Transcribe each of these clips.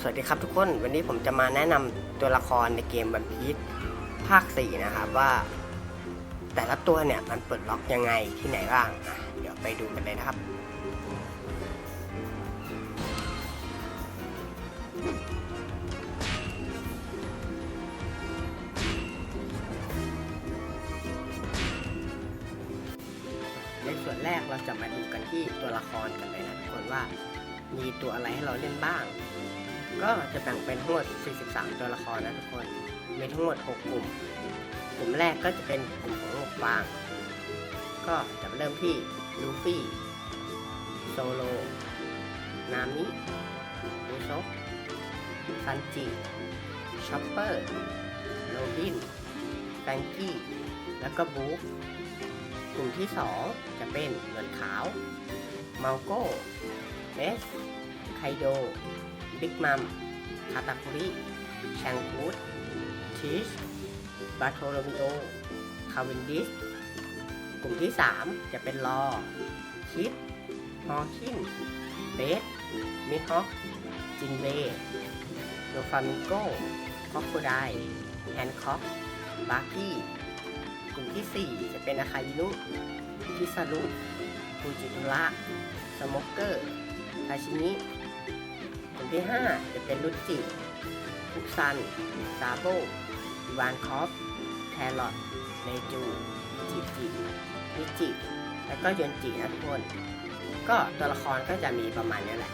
สวัสดีครับทุกคนวันนี้ผมจะมาแนะนำตัวละครในเกมบันพีชภาค 4 นะครับว่า แต่ละตัวเนี่ยมันเปิดล็อกยังไงที่ไหนบ้างเดี๋ยวไปดูกันเลยนะครับ ในส่วนแรกเราจะมาดูกันที่ตัวละครกันเลยนะทุกคนว่า มีตัวอะไรให้เราเล่นบ้าง ก็จะแบ่งเป็นทั้งหมด 43 ตัวละครนะทุกคน มีทั้งหมด 6 กลุ่ม กลุ่มแรกก็จะเป็นกลุ่มของโลกฟาง ก็จะเริ่มที่ลูฟี่โซโล นามิยูซซันจิชอปเปอร์ โรบินแฟงกี้ แล้วก็บูฟกลุ่มที่ 2 จะเป็นเงินขาวมาโก้เอสไคโด บิ๊กมัมคาตาคุริแชงกูดทิชบาโทโรมิโอคาวินดิสกลุ่มที่ 3 จะเป็นลอคิดฮอคินเบสมิฮอกจินเบโดฟามิงโกคอกโคไดแฮนคอกบาร์กี้กลุ่มที่ 4 จะเป็นอาคายินุคิซารุฟูจิตุระสโมกเกอร์ทาชิมิ กลุ่มที่ 5 จะเป็นรุจิฟุกซัน ซาโบอีวานคอฟ แครอทเนจู จิจิมิจิ แล้วก็ยนจินะทุกคน ก็ตัวละครก็จะมีประมาณนี้แหละ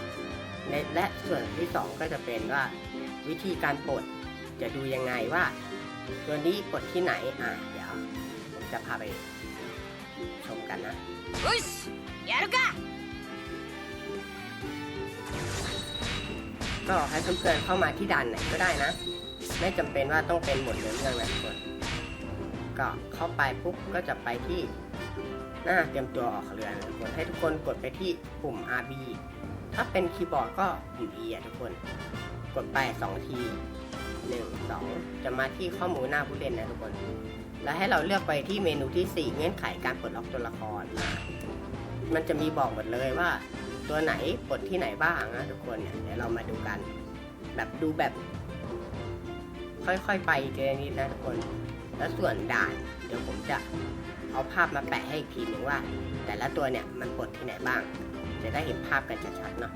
ในและส่วนที่ 2 ก็จะเป็นว่าวิธีการปลดจะดูยังไงว่า ตัวนี้ปลดที่ไหน อ่ะ เดี๋ยว ผมจะพาไปชมกันนะ よしやるか ก็ให้เพื่อนๆเข้ามาที่ด่านไหนก็ได้นะ ไม่จำเป็นว่าต้องเป็นหมดเนื้อเรื่องนะทุกคนก็เข้าไปปุ๊บก็จะไปที่หน้าเตรียมตัวออกเรือนทุกคนให้ทุกคนกดไปที่ปุ่ม RB ถ้าเป็นคีย์บอร์ดก็ปุ่ม E อะทุกคน กดไป 2 ที1 2 จะมาที่ข้อมูลหน้าผู้เล่นนะทุกคน แล้วให้เราเลือกไปที่เมนูที่ 4 เงื่อนไขการปลดล็อกตัวละคร มันจะมีบอกหมดเลยว่า ตัวไหนปลดที่ไหนบ้างนะทุกคนเนี่ยเดี๋ยวเรามาดูกัน แบบดูแบบ ค่อยๆไปเจอนิดนะทุกคน แล้วส่วนด่านเดี๋ยวผมจะเอาภาพมาแปะให้อีกทีหนึ่งว่า แต่ละตัวเนี่ยมันปลดที่ไหนบ้าง จะได้เห็นภาพกันชัดๆเนาะ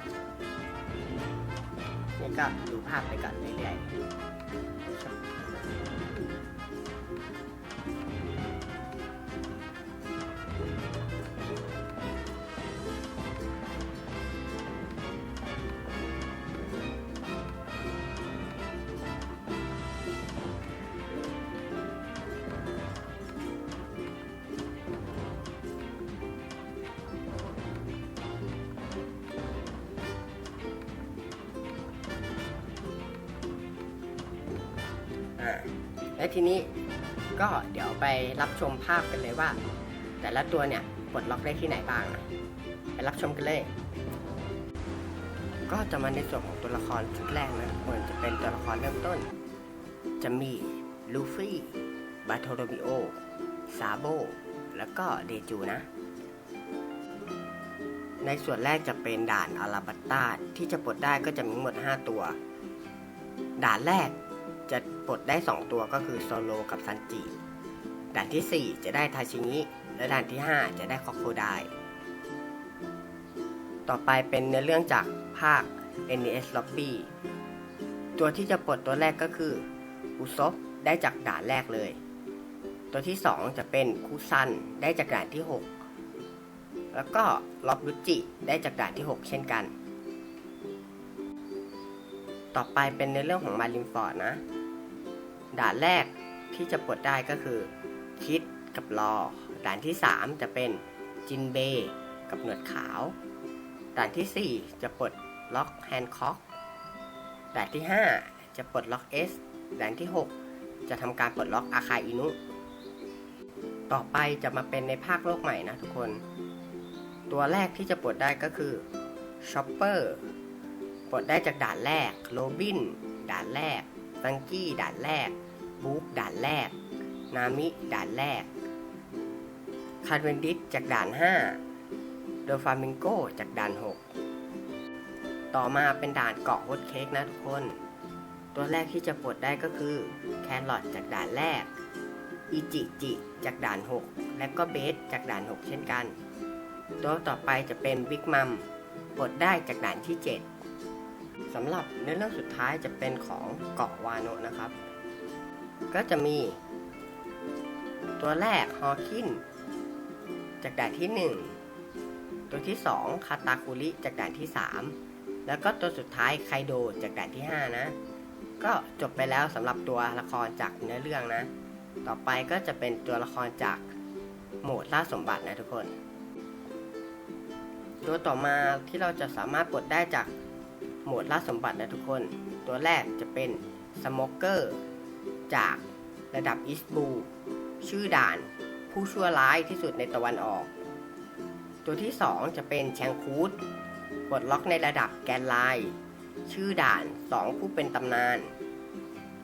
นี่ก็ดูภาพไปก่อนเรื่อยๆ และทีนี้ก็เดี๋ยวไปรับชมภาพกันเลยว่า แต่ละตัวเนี่ยปลดล็อกได้ที่ไหนบ้างนะไปรับชมกันเลย ก็จะมาในส่วนของตัวละครชุดแรกนะควรจะเป็นตัวละครเริ่มต้น จะมีลูฟี่บาโทโรมิโอซาโบแล้วก็เดจูนะ ในส่วนแรกจะเป็นด่านอาราบัตตาที่จะปลดได้ก็จะมีหมด 5 ตัว ด่านแรก ปลดได้ 2 ตัวก็คือโซโลกับซันจิ ด่านที่ 4 จะได้ทาชิงิ และด่านที่ 5 จะได้คอโคไดต่อไปเป็นเนื้อเรื่องจากภาค NES Lobby ตัวที่จะปลดตัวแรกก็คืออุซบได้จากด่านแรกเลย ตัวที่ 2 จะเป็นคุซันได้จากด่านที่ 6 แล้วก็ล็อบรุจิได้จากด่านที่ 6 เช่นกัน ต่อไปเป็นในเรื่องของมารินฟอร์ดนะ ด่านแรกที่จะปลดได้ก็คือ คิดกับรอ ด่านที่ 3 จะเป็นจินเบกับหนวดขาว ด่านทีสี่4 จะปลดล็อกแฮนด์ค็อกด่านที่ 5 จะปลดล็อก S ด่านที่ 6 จะทำการปลดล็อกอาคาอินุ ต่อไปจะมาเป็นในภาคโลกใหม่นะทุกคน ตัวแรกที่จะปลดได้ก็คือชอปเปอร์ปลดได้จากด่านแรกโรบินด่านแรกฟังกี้ด่านแรก บุ๊กด่านแรก นามิด่านแรก คาร์เวนดิสจากด่าน 5 โดฟามิงโกจากด่าน 6 ต่อมาเป็นด่านเกาะโฮสเค้กนะทุกคน ตัวแรกที่จะปลดได้ก็คือแครอทจากด่านแรก อิจิจิจากด่าน 6 และก็เบสจากด่าน 6 เช่นกัน ตัวต่อไปจะเป็นบิ๊กมัมปลดได้จากด่านที่ 7สำหรับเนื้อเรื่องสุดท้ายจะเป็นของเกาะวาโนะนะครับ ก็จะมี ตัวแรกฮอคินจากด่านที่ 1 ตัวที่ 2 คาตาคุริจากด่านที่ 3 แล้วก็ตัวสุดท้ายไคโดจากด่านที่ 5 นะ ก็จบไปแล้วสำหรับตัวละครจากเนื้อเรื่องนะ ต่อไปก็จะเป็นตัวละครจากโหมดล่าสมบัตินะทุกคน ตัวต่อมาที่เราจะสามารถปลดได้จากโหมดล่าสมบัตินะทุกคน ตัวแรกจะเป็นสโมเกอร์ จากระดับอิสบู ชื่อด่านผู้ชั่วร้ายที่สุดในตะวันออก ตัวที่ 2 จะเป็นแชงคูดปลดล็อกในระดับแกนไลน์ชื่อด่าน 2 ผู้เป็นตำนาน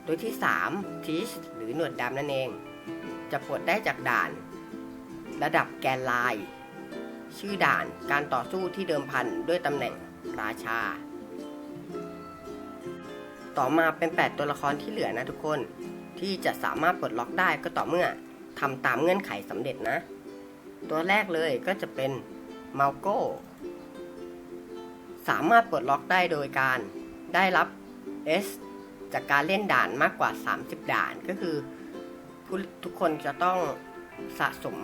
ตัวที่ 3 ทิชหรือหนวดดำนั่นเอง จะปลดได้จากด่าน ระดับแกนไลน์ชื่อด่านการต่อสู้ที่เดิมพันด้วยตำแหน่งราชา ต่อมาเป็น 8 ตัวละครที่เหลือนะทุกคน ที่จะสามารถปลดล็อกได้ก็ต่อเมื่อทำตามเงื่อนไขสำเร็จนะ ตัวแรกเลยก็จะเป็นมัลโก้สามารถปลดล็อกได้โดยการได้รับ S จากการเล่นด่านมากกว่า 30 ด่านก็คือทุกคนจะต้องสะสม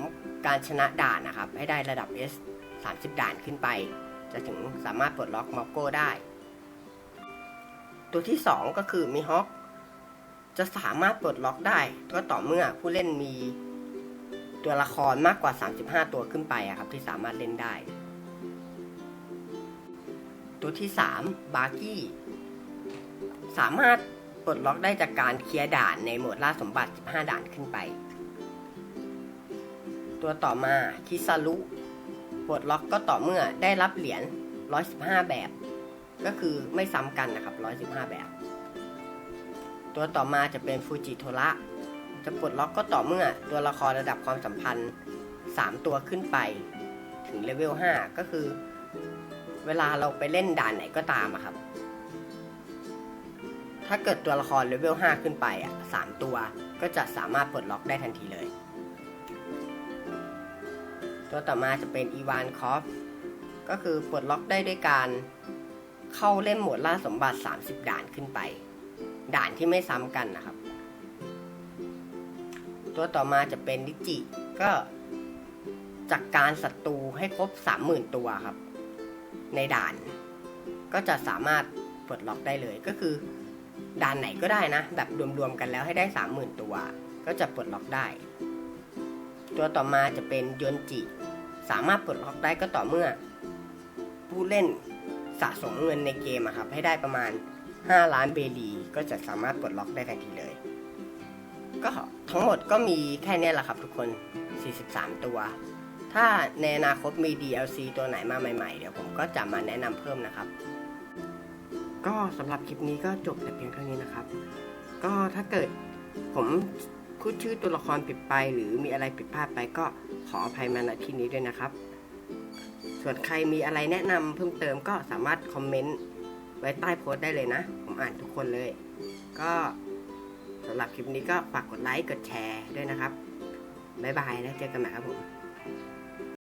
การชนะด่านนะครับ ให้ได้ระดับ S 30 ด่านขึ้นไป จะถึงสามารถปลดล็อกมัลโก้ได้ ตัวที่ 2 ก็คือมีฮอค จะสามารถปลดล็อกได้ก็ต่อเมื่อผู้เล่นมีตัวละครมากกว่า 35 ตัวขึ้นไปอะครับ ที่สามารถเล่นได้ ตัวที่ 3 บาร์กี้ สามารถปลดล็อกได้จากการเคลียร์ด่านในโหมดล่าสมบัติ 15 ด่านขึ้นไป ตัวต่อมาคิซารุปลดล็อกก็ต่อเมื่อได้รับเหรียญ 115 แบบ ก็คือไม่ซ้ำกันนะครับ 115 แบบ ตัวต่อมาจะเป็นฟูจิโทระจะปลดล็อกก็ต่อเมื่อตัวละครระดับความสัมพันธ์ 3 ตัวขึ้นไป ถึงเลเวล 5 ก็คือ เวลาเราไปเล่นด่านไหนก็ตามอะครับ ถ้าเกิดตัวละครเลเวล 5 ขึ้นไปอะ3ตัวก็จะสามารถปลดล็อกได้ทันทีเลย ตัวต่อมาจะเป็นอีวานคอฟก็คือปลดล็อกได้ด้วยการเข้าเล่นโหมดล่าสมบัติ 30 ด่านขึ้นไป ด่านที่ไม่ซ้ำกันนะครับ ตัวต่อมาจะเป็นลิจิก็จากการศัตรูให้ครบ 30,000 ตัวครับ ในด่านก็จะสามารถปลดล็อกได้เลยก็คือ ด่านไหนก็ได้นะ แบบรวมๆกันแล้วให้ได้ 30,000 ตัว ก็จะปลดล็อกได้ ตัวต่อมาจะเป็นยนจิ สามารถปลดล็อกได้ก็ต่อเมื่อ ผู้เล่นสะสมเงินในเกมครับให้ได้ประมาณ 5 ล้านเบลีก็จะสามารถปลดล็อกได้ทันทีเลย ก็ทั้งหมดก็มีแค่เนี้ยแหละครับทุกคน 43 ตัว ถ้าในอนาคตมี DLC ตัวไหนมาใหม่ๆ เดี๋ยวผมก็จะมาแนะนำเพิ่มนะครับ ก็สำหรับคลิปนี้ก็จบแต่เพียงเท่านี้นะครับ ก็ถ้าเกิดผมพูดชื่อตัวละครผิดไป หรือมีอะไรผิดพลาดไปก็ขออภัยมาณที่นี้ด้วยนะครับ ส่วนใครมีอะไรแนะนำเพิ่มเติมก็สามารถคอมเมนต์ ไว้ใต้โพสต์ได้เลยนะ ผมอ่านทุกคนเลย ก็สำหรับคลิปนี้ก็ฝากกดไลค์ กดแชร์ด้วยนะครับ บ๊ายบายแล้วเจอกันใหม่ครับผม